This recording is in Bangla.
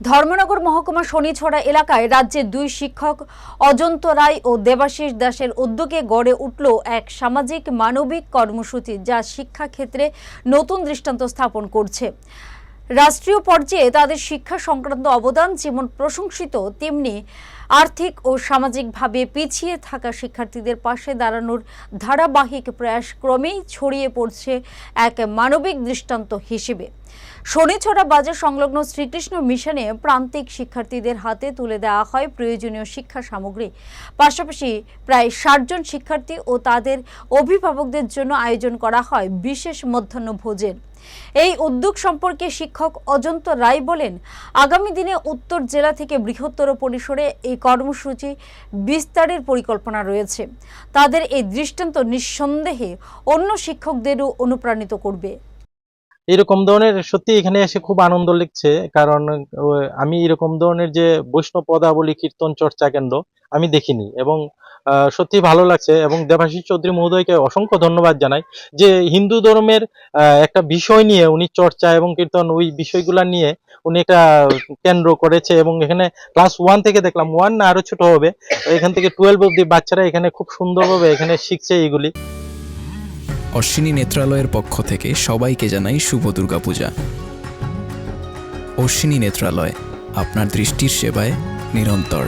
ধর্মনগর মহকুমা শনিছড়া এলাকায় রাজ্যের দুই শিক্ষক অজন্ত রায় ও দেবাশিস দাসের উদ্যোগে গড়ে উঠল এক সামাজিক মানবিক কর্মসূচি যা শিক্ষাক্ষেত্রে নতুন দৃষ্টান্ত স্থাপন করছে। রাষ্ট্রীয় পর্যায়ে তাদের শিক্ষা সংক্রান্ত অবদান যেমন প্রশংসিত, তেমনি আর্থিক ও সামাজিকভাবে পিছিয়ে থাকা শিক্ষার্থীদের পাশে দাঁড়ানোর ধারাবাহিক প্রয়াস ক্রমেই ছড়িয়ে পড়ছে এক মানবিক দৃষ্টান্ত হিসেবে। শনিছড়া বাজার সংলগ্ন শ্রীকৃষ্ণ মিশনে প্রান্তিক শিক্ষার্থীদের হাতে তুলে দেওয়া হয় প্রয়োজনীয় শিক্ষা সামগ্রী। পাশাপাশি প্রায় ষাটজন শিক্ষার্থী ও তাদের অভিভাবকদের জন্য আয়োজন করা হয় বিশেষ মধ্যাহ্ন ভোজের এই উদ্যোগ সম্পর্কে শিক্ষক অজন্ত রায় বলেন, আগামী দিনে উত্তর জেলা থেকে বৃহত্তর পরিসরে এই কর্মসূচি বিস্তারের পরিকল্পনা রয়েছে। তাদের এই দৃষ্টান্ত নিঃসন্দেহে অন্য শিক্ষকদেরও অনুপ্রাণিত করবে। এরকম ধরনের সত্যি এখানে এসে খুব আনন্দ লিখছে, কারণ আমি এরকম ধরনের যে বৈষ্ণব পদাবলী কীর্তন চর্চা কেন্দ্র আমি দেখিনি এবং সত্যি ভালো লাগছে এবং দেবাশিস চৌধুরী মহোদয়কে অসংখ্য ধন্যবাদ জানাই যে হিন্দু ধর্মের একটা বিষয় নিয়ে উনি চর্চা এবং কীর্তন ওই বিষয়গুলা নিয়ে উনি একটা কেন্দ্র করেছে এবং এখানে ক্লাস ওয়ান থেকে দেখলাম, ওয়ান না আরও ছোট হবে, এখান থেকে টুয়েলভ অব্দি বাচ্চারা এখানে খুব সুন্দরভাবে এখানে শিখছে এইগুলি। অশ্বিনী নেত্রালয়ের পক্ষ থেকে সবাইকে জানাই শুভ দুর্গাপূজা। অশ্বিনী নেত্রালয়, আপনার দৃষ্টির সেবায় নিরন্তর।